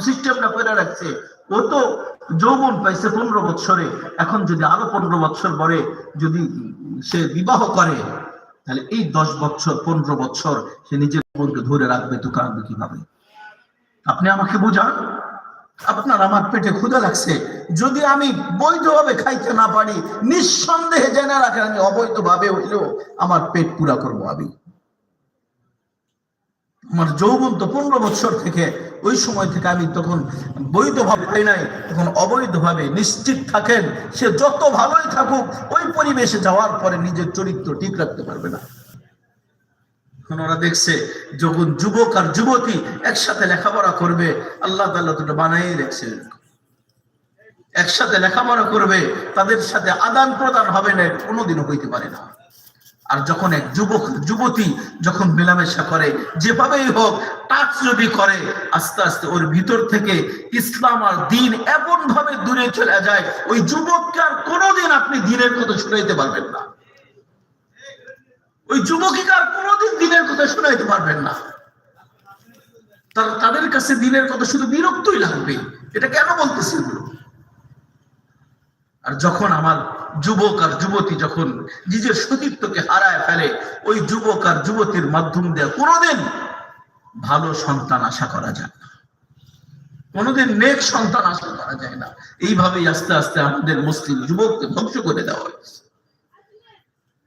সিস্টেমটা করে রাখছে। ও তো যৌবন পাইছে পনেরো বছরে এখন যদি আরও পনেরো বছর পরে যদি সে বিবাহ করে, তাহলে এই দশ বছর পনেরো বছর সে নিজের বোনকে ধরে রাখবে, তো কাঁদবে কীভাবে? আপনি আমাকে বুঝান? আপনার আমার পেটে ক্ষুধা লাগছে। যদি আমি বৈধভাবে খাইতে না পারি, নিঃসন্দেহে জেনে রাখেন আমি অবৈধভাবে হইলেও আমার পেট পুরা করব আমি। আমার যৌবন তো পনেরো বছর থেকে ওই সময় থেকে আমি তখন বৈধভাবে পাই নাই, তখন অবৈধভাবে নিশ্চিত থাকেন, সে যত ভালোই থাকুক, ওই পরিবেশে যাওয়ার পরে নিজের চরিত্র ঠিক রাখতে পারবে না। ওরা দেখছে যখন যুবক আর যুবতী একসাথে লেখাপড়া করবে, আল্লাহ তাল্লাহ দুটো বানাই রেখেছে। একসাথে লেখাপড়া করবে, তাদের সাথে আদান প্রদান হবে না কোনোদিনও হইতে পারে না। আর যখন এক যুবক, যুবতী যখন মেলামেশা করে, যেভাবেই হোক টাচ যদি করে, আস্তে আস্তে ওর ভিতর থেকে ইসলাম আর দিন এমন ভাবে দূরে চলে যায়, ওই যুবককে আর কোনোদিন আপনি দিনের কথা শুনাইতে পারবেন না। ওই যুবকীকে আর কোনোদিন দিনের কথা শুনাইতে পারবেন না। তার তাদের কাছে দিনের কথা শুধু বিরক্তই লাগবে। এটা কেন বলতেছি আর যখন আমার যুবক আর যুবতী যখন নিজের সতীত্বকে হারায় ফেলে, ওই যুবক আর যুবতীর মাধ্যম দিয়ে কোনোদিন ভালো সন্তান আশা করা যায় না। কোনোদিন নেক সন্তান আশা করা যায় না। এইভাবেই আস্তে আস্তে আমাদের মুসলিম যুবককে ধ্বংস করে দেওয়া হয়েছে।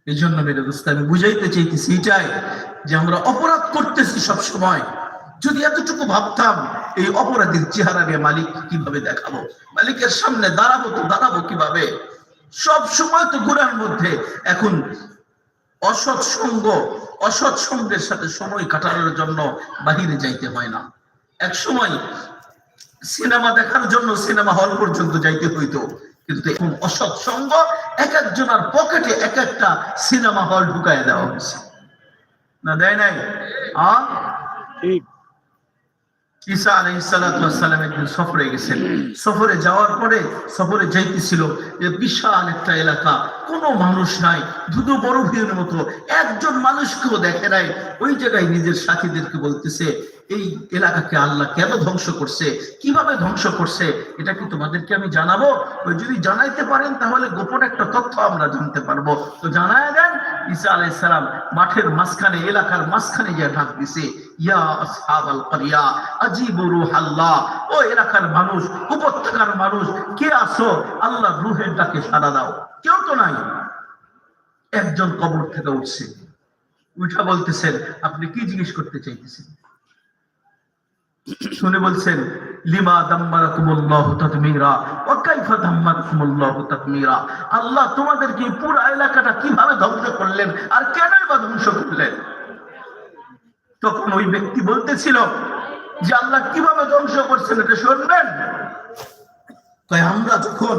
এই জন্য মেরে দোস্ত, আমি বুঝাইতে চাইতেছি এটাই যে আমরা অপরাধ করতেছি সব সময় যদি এতটুকু ভাবতাম এই অপরাধীর চেহারা নিয়ে মালিক কীভাবে দেখাবো? মালিকের সামনে দাঁড়াবো তো দাঁড়াবো কীভাবে? সব সময় তো গুণার মধ্যে এখন অসৎ সঙ্গ, অসৎ সঙ্গের সাথে সময় কাটানোর জন্য বাহিরে যাইতে হয় না। এক সময় সিনেমা দেখার জন্য সিনেমা হল পর্যন্ত যাইতে হইতো, কিন্তু এখন অসৎ সঙ্গ এক একজনের পকেটে এক একটা সিনেমা হল ঢুকায় দেওয়া হয়েছে না দেয় নাই? আ? ঠিক। ঈসা আলাইসালাম একদিন সফরে গেছেন। সফরে যাওয়ার পরে সফরে যাইতেছিল যে বিশাল একটা এলাকা, কোনো মানুষ নাই ধুধু বড় ভিড়ের মতো, একজন মানুষকেও দেখে নাই। ওই জায়গায় নিজের সাথীদেরকে বলতেছে এই এলাকাকে আল্লাহ কেন ধ্বংস করছে? কীভাবে ধ্বংস করছে? এটা কি তোমাদেরকে আমি জানাব? যদি জানাইতে পারেন, তাহলে গোপন একটা তথ্য আমরা জানতে পারব। তো জানায় দেন, ঈসা আলাইসালাম মাঠের মাঝখানে, এলাকার মাঝখানে যে ডাক দিছে ও এলাকার মানুষ, উপত্যকার মানুষ, কে আসো আল্লাহ রুহের ডাকে সাড়া দাও। কেউ তো নাই। একজন কবর থেকে উঠছে। উঠা বলতেছেন, আপনি কি জিজ্ঞেস করতে চাইতেছেন? শুনে বলছেন, লিমা দাম্মারাকুমুল্লাহু তাদমিরা ওয়া কাইফা দাম্মারাকুমুল্লাহু তাদমিরা? আল্লাহ তোমাদেরকে পুরো এলাকাটা কীভাবে ধ্বংস করলেন আর কেনই বা ধ্বংস করলেন? তখন ওই ব্যক্তি বলতেছিল যে, আল্লাহ কীভাবে ধ্বংস করছেন এটা শুনবেন? তাই আমরা যখন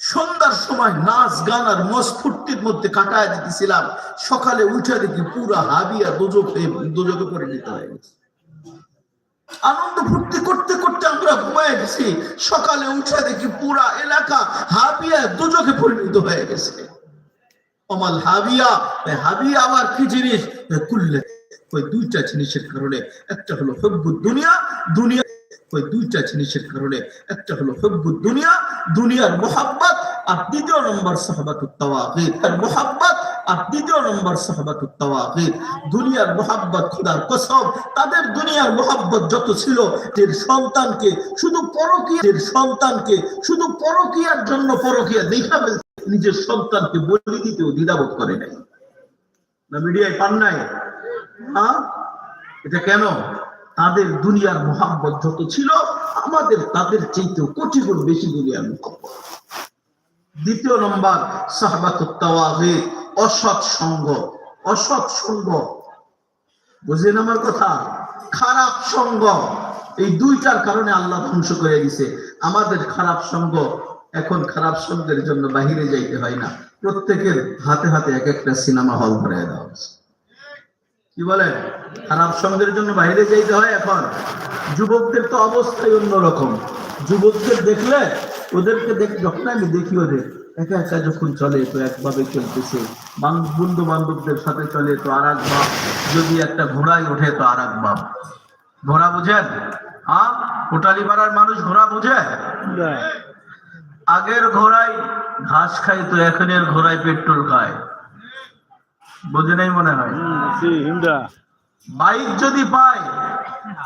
সন্ধ্যার সময় নাচ, গান আর মস ফুর্তির মধ্যে কাটায় দিতেছিলাম, সকালে উঠে দেখি পুরা হাবিয়া দুজকে দুজকে পরিণত হয়ে গেছে। আনন্দ ফুর্তি করতে করতে আমরা ঘুমায় গেছি। সকালে উঠে দেখি পুরা এলাকা হাবিয়া দুজকে পরিণত হয়ে গেছে। অমাল হাবিয়া হাবিয়া আবার কি জিনিস? কুল্লে ওই দুইটা জিনিসের কারণে। একটা হলো হব্বু দুনিয়া দুনিয়া ওই দুইটা জিনিসের কারণে। একটা হলো হব্বু দুনিয়া, দুনিয়ার মোহাব্বত, আর দ্বিতীয় নম্বর সাহাবাতুত তাওয়াগির আর মোহাব্বত আর নিজের সন্তানকে বলি দ্বিধাবোধ করে নাই। না, মিডিয়ায় পান নাই? এটা কেন? তাদের দুনিয়ার মোহাম্মত যত ছিল, আমাদের, তাদের চাইতেও কোটি বেশি দুনিয়ার দ্বিতীয় নম্বর সাহবাতুত্তাওয়াগির অসৎ সঙ্গ অসৎ সঙ্গ। বুঝলেন আমার কথা? খারাপ সঙ্গ। এই দুইটার কারণে আল্লাহ ধ্বংস করে দিছে। আমাদের খারাপ সঙ্গ, এখন খারাপ সঙ্গের জন্য বাহিরে যাইতে হয় না। প্রত্যেকের হাতে হাতে এক একটা সিনেমা হল ভরে দেওয়া হয়েছে। কি বলেন? খারাপ সঙ্গের জন্য বাইরে যাইতে হয় এখন? যুবকদের তো অবস্থাই অন্যরকম। যুবকদের দেখলে ওদেরকে দেখ যখন আমি দেখি ওদের একা একা যখন চলে তো একভাবে চলতেছে। বন্ধু বান্ধবদের সাথে চলে তো আর এক ভাব যদি একটা ঘোড়ায় ওঠে তো আর এক ভাব ঘোড়া বুঝেন হ্যাঁ কোটালি পাড়ার মানুষ ঘোড়া বোঝে? আগের ঘোড়ায় ঘাস খাইতো এখনের ঘোড়ায় পেট্রোল খায়। বুঝে নাই মনে হয়? বাইক যদি পায়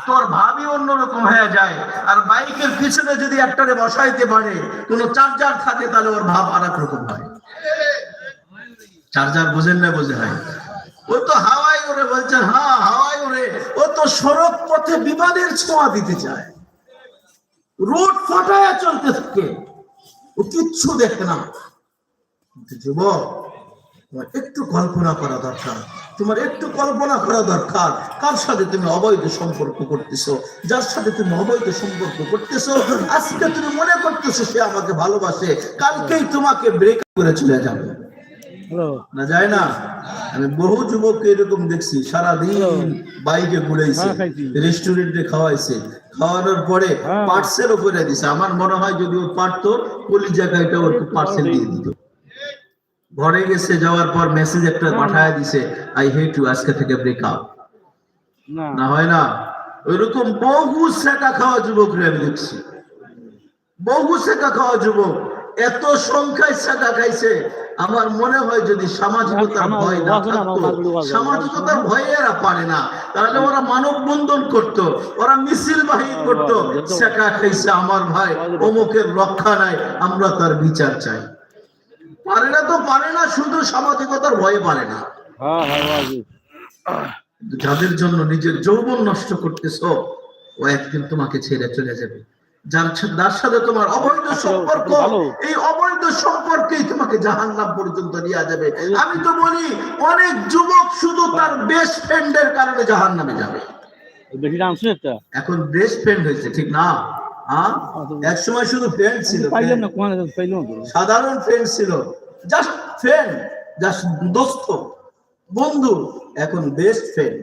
তোর ভাবি অন্যরকম হয়ে যায়। আর বাইকের পিছনে যদি একটারে বসাইতে পারে, কোনো চার্জার থাকে, তাহলে ওর ভাব আর রকম হয়। চার্জার বুঝেন না বোঝে হয় ও তো হাওয়াই ওরে বলছেন হ্যাঁ হাওয়াই ওরে ও তো সড়ক পথে বিমানের ছোঁয়া দিতে চায়। রোড ফটায় চলতে থাকে। ও কিচ্ছু দেখে না। যুবক তোমার একটু কল্পনা করা দরকার। তোমার একটু কল্পনা করা দরকার। কার সাথে তুমি অবৈধ সম্পর্ক করতেছো? যার সাথে তুমি অবৈধ সম্পর্ক করতেছো? আজকে তুমি মনে করতেছো সে আমাকে ভালোবাসে। কালকেই তোমাকে ব্রেক করে চলে যাবে। না যায় না? আমি বহু যুবককে এরকম দেখছি সারাদিন বাইকে ঘুরাইছে হ্যাঁ, রেস্টুরেন্টে খাওয়াইছে। খাওয়ানোর পরে হ্যাঁ। পার্সেল উপরে দিছে। আমার মনে হয় যদি ও পারতো কলি জায়গাটা ওর পার্সেল দিয়ে দিত। ঘরে গেছে যাওয়ার পর মেসেজ একটা পাঠায় দিছে আই হেট ইউ আজকে থেকে ব্রেক আপ না। হয় না। ওইরকম বহু সেটা খাওয়া যুবক আমি দেখছি। বহু সেটা খাওয়া যুবক এত সংখ্যায় সেটা খাইছে। আমার মনে হয় যদি সামাজিকতার ভয় না থাকতো সামাজিকতার ভয়ে এরা পারে না। তাহলে ওরা মানব বন্ধন করতো ওরা মিছিল বাহিনী করতো সেটা খাইছে আমার ভাই অমুকের রক্ষা নাই আমরা তার বিচার চাই। পারে না তো পারে না শুধু সামাজিকতার ভয়ে পারে না। হ্যাঁ হ্যাঁ কিন্তু যাদের জন্য নিজের যৌবন নষ্ট করতেছ ও একদিন তোমাকে ছেড়ে চলে যাবে। যার যার সাথে তোমার অবৈধ সম্পর্ক এই অবৈধ সম্পর্কেই তোমাকে জাহান্নাম পর্যন্ত নিয়ে যাবে। আমি তো বলি অনেক যুবক শুধু তার বেস্ট ফ্রেন্ডের কারণে জাহান্নামে যাবে। এখন বেস্ট ফ্রেন্ড হয়েছে ঠিক না? হ্যাঁ এক সময় শুধু ফ্রেন্ড ছিল পাইলাম না কোন পাইলাম সাধারণ ফ্রেন্ড ছিল। জাস্ট ফ্রেন্ড জাস্ট দোস্ত বন্ধু এখন বেস্ট ফ্রেন্ড